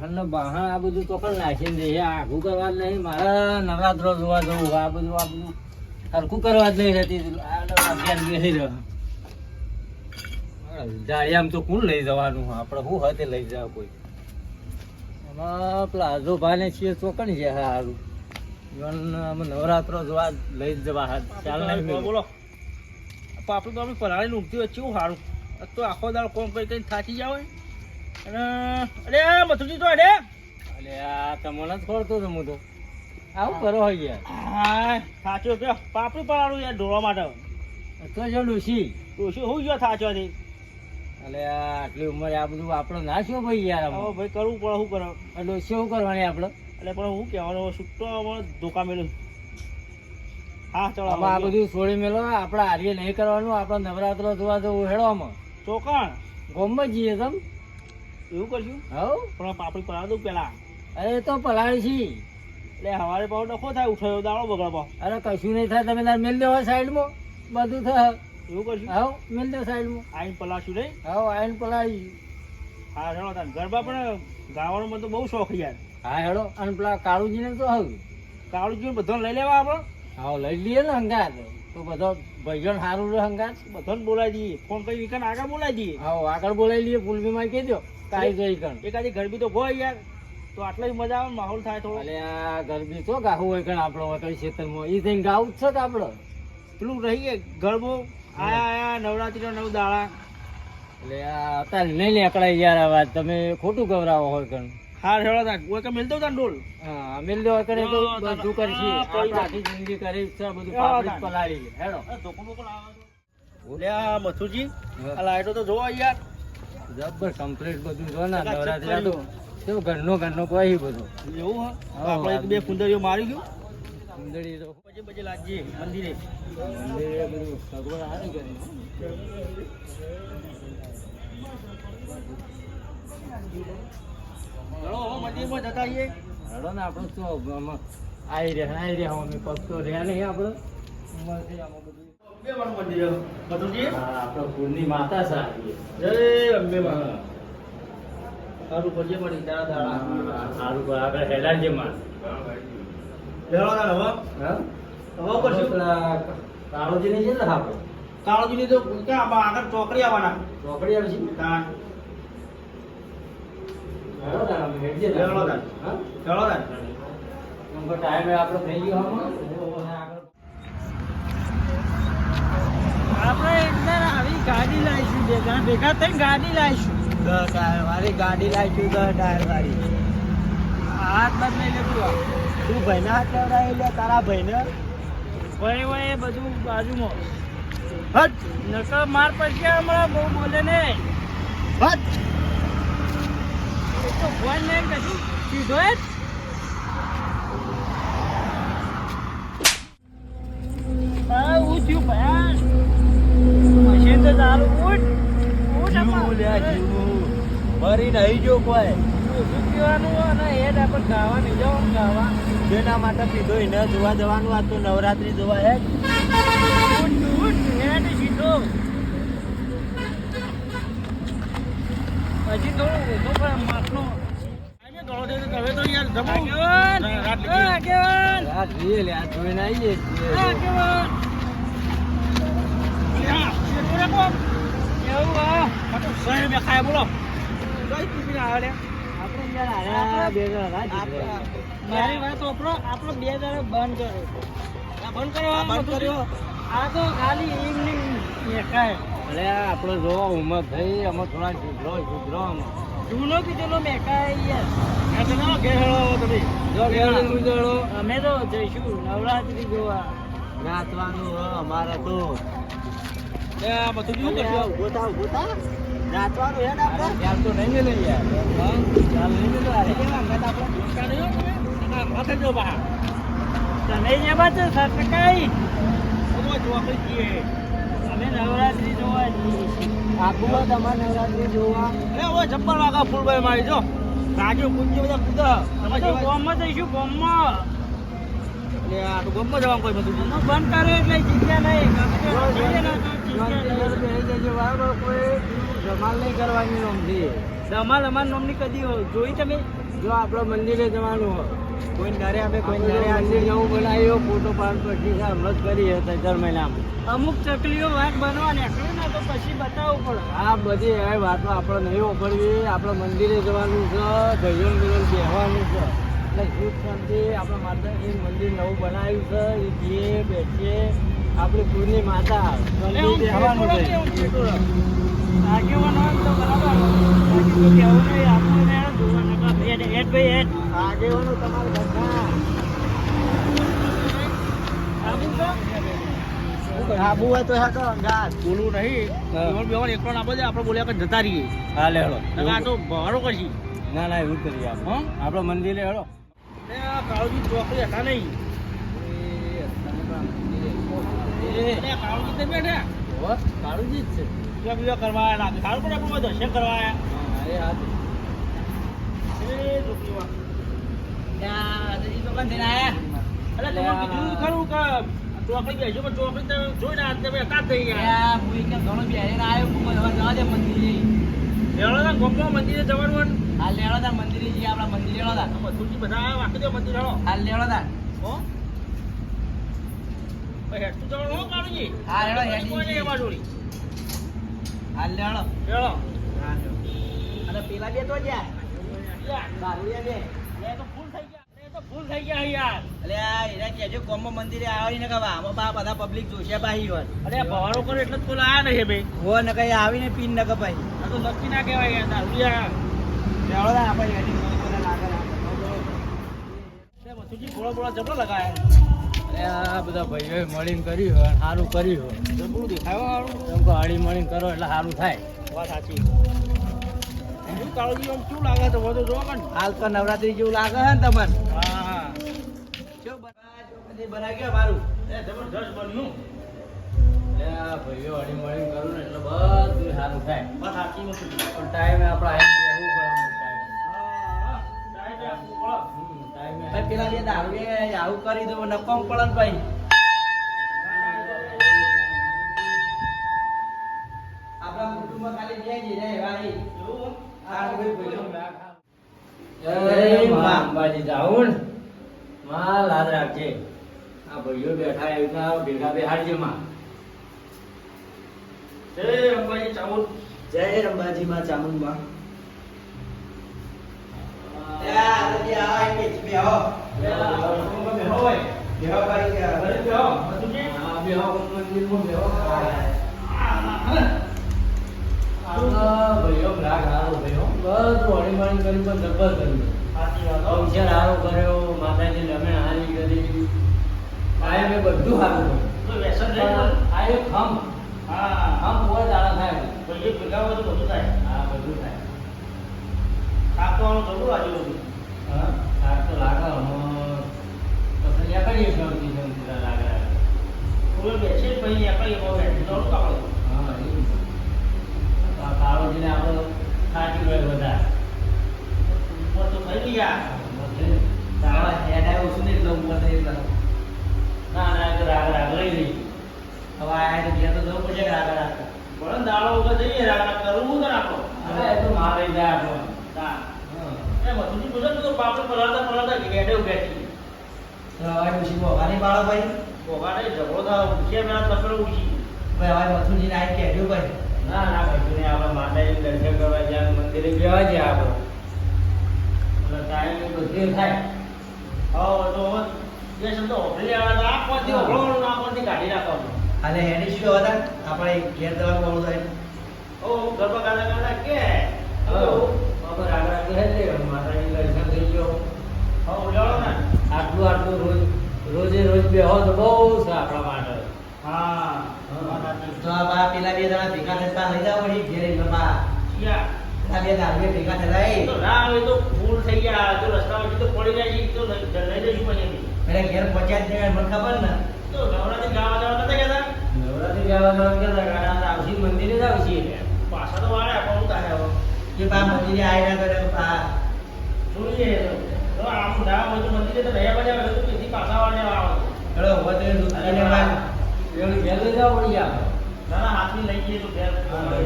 વાહન ને આ બધું તો પણ નાખીને જઈએ આઘું કરવા જ નહીં. મારા નવરાત્રો જોવા જવું આ બધું આ બધું. સરખું કરવા જ નહીં રહેતી. તો જાળિયામ તો કોણ લઈ જવાનું? આપણે શું હતે લઈ જાવ કોઈ. એમાં પ્લાઝો ભાને છીએ ચોકણ છે સારું ઇવન અમે નવરાત્રો જોવા લઈ જ જવા ચાલ નહીં બોલો. તો આપણે તો આપણે પરાળી ઊંઘતી હોય કેવું સારું આ તો આખો દાળ કોમ કઈ કઈ થાકી જાવ અને અરે મથુજી તો અરે અરે આ તમને જ ખોરતો હતો હું તો. આવું કરો હોય યાર. હા થાચ્યો કે પાપડું પડાડું યાર ઢોળવા માટે. તો જો ડોશી. ડોશી હું ગયો સાચો થી અલે આટલી ઉંમરે આ બધું આપણો ના શું ભાઈ યાર હવે ભાઈ કરવું પડે શું કરો આ શું કરવાની આપણે? એટલે પણ હું કહેવાનું છૂટો ધોકા મેલું હા ચલો આ બધું છોડી મેલો આપણે આર્ય નહીં કરવાનું આપણે નવરાત્રો જોવા જવું હેડવામાં ચોકણ? ગોમમાં જઈએ તમ. એવું કરશું? હવ? પણ પાપડી પરાળ દઉં પેલા. અરે તો પલાળી છી. એટલે હવારે પાવ ડખો થાય ઉઠાયો દાળો બગડો પાવ અરે કશું નહીં થાય તમે તાર મેલ દેવા સાઈડમાં. બધું થાય એવું કરશું? હવ મેલ દેવ સાઈડમાં. આઈન પલાશું નહીં? હવ આઈન પલાળી. હા ચલો તાર ગરબા પણ ગાવાનો મને તો બહુ શોખ યાર. હા હેડો. અને પેલા કાળુજીને તો હવ. કાળુજી બધો લઈ લેવા આપણે? હા લઈ લઈએ ને હંગાત. તો બધો ભાઈજન સારું રહે હંગાત. બધાને બોલાવી દઈએ. ફોન કરી વિકાન આગળ બોલાવી દઈએ. હા આગળ બોલાવી લઈએ. ફૂલબીમાં કહી દો કાઈ જઈ કણ એકાદી ગરબી તો ગોય યાર. તો આટલા મજા આવે માહોલ થાય થોડો અલે આ ગરબી તો ગાહું હોય આપણો કઈ ક્ષેત્રમાં? ઈ ગાવું જ છે કે આપણો? પેલું રહી ગયા ગરબો આયા આયા નવરાત્રીનો નવ દાડા. એટલે આ અત્યારે નહીં નીકળાય યાર આ વાત. તમે ખોટું ગવરાવો હોય કણ હા તાન કોઈ કે મિલતો તા ડોલ હા મેલ દેવા કરે તો બધું કરશી આખી જિંદગી કરી છે બધું પાપડી મથુજી. આ લાઈટો તો જોવા યાર. જબ્બર કમ્પ્લીટ બધું જો ને નવરાત્રી તો કર્યું. કેવું ઘરનો ઘરનો કોઈ બધું? એવું આપણે એક બે ફુંદરીઓ મારી ગયું સુંદરી તો પછી પછી લાગીએ મંદિરે. મંદિરે બધું સગવડ સારી કરી મંદિરમાં જતા આવીએ. હેડો ને આપણે શું આવી આઈ રહ્યા આવી રહ્યા અમે પગ તો રહ્યા નહીં આપણે. બધું વાર મંદિરે. મથુજી કુળની માતા સારી જય અંબે સારું કરજે મળી તારા દાડા સારું આગળ હેડા છે માં લેવા હવે? હા? હવે કરશું પેલા કાળોજી ને છે ને આપણે તો ક્યાં આગળ ચોકડી આવવાના. ચોકડી તાર નંબર ટાઈમે આપણે થઈ ગયો આમાં. આગળ આપણે એકદમ આવી ગાડી લાવીશું બે જણા. ભેગા થઈને ગાડી લાવીશું. દસ ટાયર વાળી ગાડી લાવીશું દસ ટાયર વાળી. હાથ બાદ નહીં લેતું તું ભાઈના હાથ લેવડાવી લે તારા ભાઈને? ભાઈ ભાઈ બધું બાજુમાં. હટ. નકર માર પછી હમણાં બહુ બોલે ને. હટ. તો ફોન નહીં કશું સીધો જ. લ્યા જીવું મરી નહીં જો કોઈ જેના માટે પીધો એને જોવા જવાનું આ તો નવરાત્રી જોવા હે હજી થોડું ઓછો પણ માટલો આગેવાન મે ખાય બોલો. મારી વાત આપણો આપણો બે જણા બંધ આ બંધ કર્યો બંધ કર્યો? આ તો ખાલી ઇવનિંગ એકાય અરે આપણો જો ઉંમર થઈ અમે થોડા સુધરો સુધરો અમે. જૂનો કીધેલો મેકાય યાર આ તો ના ઘેર હેળો તમે જો ઘેર અમે તો જઈશું નવરાત્રી જોવા. નાચવાનું અમારે તો. બધું શું કરશું? ગોતા થા. નાચવાનું હે આપણે. ખ્યાલ તો નહીં મેલે યાર. હા? નહીં મેલે અરે. કેવા અંગત આપણે? માથે જો બહાર. તમે જે બાત સરકાઈ જોવા કઈ જઈએ. અમે નવરાત્રી જોવા જઈએ છીએ. આખું તમારે નવરાત્રી જોવા. અરે હવે ચપ્પલ વાગા ફૂલભાઈ મારી જો. રાજો કુંજી બધા કૂદા. તમે જો ગોમમાં જઈશું ગોમમાં. એટલે આ તો ગમમાં જવાનું કોઈ બંધ કરે એટલે જગ્યા નહીં. જગ્યા નહીં. કોઈ ધમાલ નહીં કરવાની નોમથી ધમાલ અમાર નોમની કદી જોઈ તમે? જો આપણે મંદિરે જવાનું હોય. કોઈ ડરે આપણે કોઈ ડરે મંદિર જવું બનાવ્યો ફોટો પાડ પછી હમણાં જ કરી હતા દર મહિનામાં. અમુક ચકલીઓ વાત બનવા નીકળે ને તો પછી બતાવવું પડે. આ બધી એ વાતો આપણે નહીં વાપરવી. આપણે મંદિરે જવાનું છે ભજન ભજન બેહવાનું છે. એટલે સુખ શાંતિ આપણા માતાજી મંદિર નવું બનાવ્યું છે. એ જઈએ બેસીએ. આપણી પૂરની માતા. આગેવાન તમારે બધા આબુ હોય તો હા તો અંગાત બોલું નહીં બેવાનું એકલો ના બધે આપણે બોલ્યા કે જતા રહીએ હા લે હેડો આ તો ભાડો કશી ના ના એવું જ કરીએ આપણે આપણો મંદિરે આ કાળુજી ચોકડી હતા નહીં એટલે આ કાળુજી તે બેઠા? કાળુજી જ છે. બીજા બીજા કરવા આયા લાગે. સારું પણ આપણે દર્શન કરવા આયા હા, એ મંદિરે જઈએ આપડા એટલે તમે અલ્યા. કીધું ખરું કે ચોકડી બેસજો પણ ચોકડી તો જોઈને આ તમે હતા જ થઈ ગયા લેવડો મંદિરે. જવાનું મંદિર હેળો હો ભાઈ હેઠું જવાનું હો કાળુજી હા, હેળો, હેઠી કોઈ નહીં જઈએ. એમાં જોડી હેળો પેલા બે તો જ્યાં યાર, બે એ તો ફૂલ થઈ ગયા એ તો ફૂલ થઈ ગયા યાર અલે આ એના કહેજો મંદિરે આવી ને કવા આમાં બા બધા પબ્લિક જોશે બાહી હોય અરે ભવાડો કરો એટલે પેલા આયા નહીં ભાઈ હો ન કઈ આવીને પીન ન કપાઈ આ તો નક્કી ના કહેવાય યાર દારૂડિયા લેવડો આપણે હેડી લાગે તે મથુરજી બોળા બોળા જબરો લગાયા આ બધા ભાઈઓએ મળીને કર્યું હોય સારું કર્યું હોય. જબરું દેખાય વાળું કહો હળી મળીને કરો એટલે સારું થાય. વાત સાચી હાલ તો નવરાત્રી જેવું લાગે છે ને તમને? હા હા. શું બનાવી ગયો મારું. એ બન્યું ભાઈઓ હળી મળીને કરું ને એટલે બધું સારું થાય. પણ ટાઈમે આપણે ભાઈ પેલા બે દારૂ આવું કરી દો નકોમ પડે ભાઈ. આપણા કુટુંબમાં ખાલી બે જ રહે ભાઈ એવું? આ ભાઈ ભાઈઓ જય મા અંબાજી જાઉં ને લાદ રાખજે. આ ભાઈઓ બેઠા એવી રીતના ભેગા બેહાડજે માં. જય અંબાજી ચામુંડ. જય અંબાજી માં ચામુંડમાં ભાઈઓ હારો ભાઈઓ બધું હળી મળીને કર્યું પણ જબર કર્યું વાત હારો કર્યો માતાજી લમે હારી કરી કાયમે બધું સારું કર્યું આ એક હમ હા હમ બહુ દાડા થાય બધું ભેગા બધું તો બધું થાય હા બધું થાય થાકવાનું થોડું આજુ બધું હા? શાક તો લાગે. પછી કરીએ શાંતિ શાંતિ લાગે. કોઈ બેસે જ ભાઈ બહુ બેઠી હા એ જ. આપણો સાચી ગયો બધા. ઉપર તો થઈ ગયા. તાવા હેડા ઓછું ને એટલે ઉપર થઈ ના ના તો રાગ રાગ લઈ લઈ હવે આયા તો ઘેર તો જવું પડશે ભલે ને દાડો વગર જઈએ રાગડા કરવું તો આપણો અરે તો મારે જાય આપણો મધુજી પૂછે તો બાપડે પલાળતા પલાળતા ઘેડે બેઠી તો હવે પછી બોગાની ભાઈ. ભોગાડે ઝઘડો થાય ઉઠીએ મેં તપડે ઉઠી ભાઈ હવે મથુરજીને આઈ કહેજો ભાઈ. ના ના ભાઈ આપણે માતાજી દર્શન કરવા જ્યાં મંદિરે બેવા જાય આપણે. એટલે ટાઈમ બધે થાય. હા તો જે શબ્દ ઓફરી આવે તો આપવાથી ઓફળવાનું આપવાથી કાઢી નાખવાનું. અને એની શું હતા? આપણે ઘેર દવા થાય ઓ ગરબા ગાડા ગાડા કે? રાગ રાગ કહે છે માતાજી દર્શન થઈ ગયો. હા ઉડાડો ને? આટલું આટલું રોજ રોજે રોજ બેહો તો બહુ છે આપણા માટે હા. તો બા પેલા બે જણા ભેગા થતા લઈ જાવ પડી ઘેર એટલે બા. યા બે ભેગા થતા તો ના તો ફૂલ થઈ ગયા. તો રસ્તા વચ્ચે તો પડી જાય તો લઈ જઈશું પછી. પેલા ઘેર પહોંચ્યા જ નહીં મને ખબર ને. તો નવરાત્રી ગાવા જવા નતા કહેતા નવરાત્રી બેવા જવાનું કહેતા આવશી મંદિરે જ આવશી પાછા તો વાળે એ બા મંદિરે આવ્યા કરે બા જોઈએ તો. આમ ના હોય તો મંદિરે તો રહ્યા બધા તો તેથી પાછા વાળને આવે ચલો હવે તો ઘેર લઈ જવા પડી યાર ના ના હાથની લઈ જઈએ તો ઘેર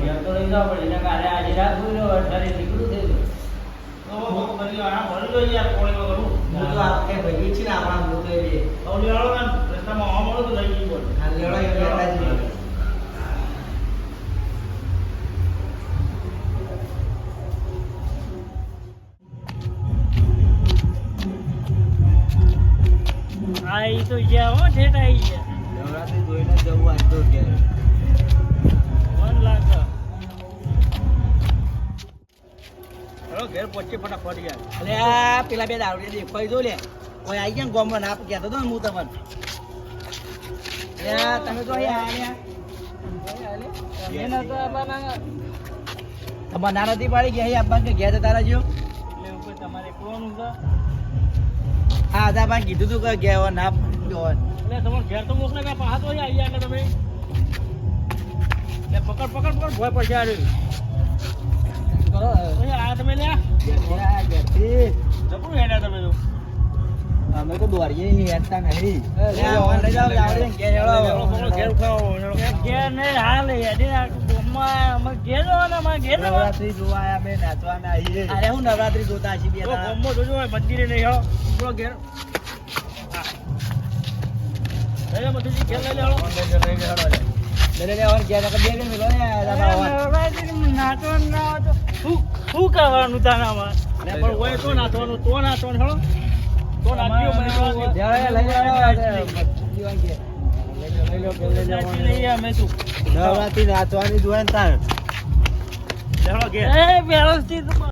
ઘેર તો લઈ જવા પડે કાલે આજે રાત હોય ને અઠારે નીકળું થઈ તો ભોગ કરી આ ભરી લો યાર કોળી કરું હું તો આ છે ને આપણા તો લેવાડો ને રસ્તામાં આવા મળો તો લઈ જઈએ આ લેવડો આ ઈ તો ગયા હો ઠેઠ આવી ગયા. નવરાત્રી જોઈને જવું આજ તો ઘેર. મન લાગે. ચલો ઘેર પહોંચીએ ફટાફટ યાર અલે આ પેલા બે દાવડીયા દેખાઈ જો લે. કોઈ આઈ ગયા ને ના કહેતો હતો ને હું તમને. તમે તો અહીંયા આયા તમારે નાના પાડી ગયા અહીં આપવા કે ઘેર તારા રહેજો. એટલે ઉપર તમારે કોણ છે? હા આધા ભાઈ કીધું તું કે ગયો ના એટલે તમારે ઘેર તો મોકલે કે પાછો આવી ગયા એટલે તમે એટલે પકડ પકડ પકડ ભોય પડશે આ રહ્યું. તમે લ્યા ઘેરથી હેડા તમે તો અમે તો નહીં હેડતા નહીં લે ઘેર ઉઠાવો, ઘેર નહીં હાલ હેડી આ ગામમાં અમે ઘેર જવાના અમારે ઘેર જવાના નવરાત્રી જોવા આયા બે નાચવા અમે આવીએ અરે હું નવરાત્રી જોતા હશી બે તો. ગામમાં જોજો હોય, મંદિરે નહીં હેડો બોલો ઘેર હા. લઈ લે મધુજી, ઘેર લઈ લે હેડો. લે લે લે હવે ઘેર આગળ બે બે મિલો ને આ દાદા હવે. શું કરવાનું તારામાં લઈ પણ હોય તો નાચવાનું તો નાચવાનું હેડો તો નાચ્યો મને તો ઘેર લઈ લો લઈ લો લઈ લો અમે શું નવરાત્રી નાચવાની જોઈએ ને તાર. ઘેર.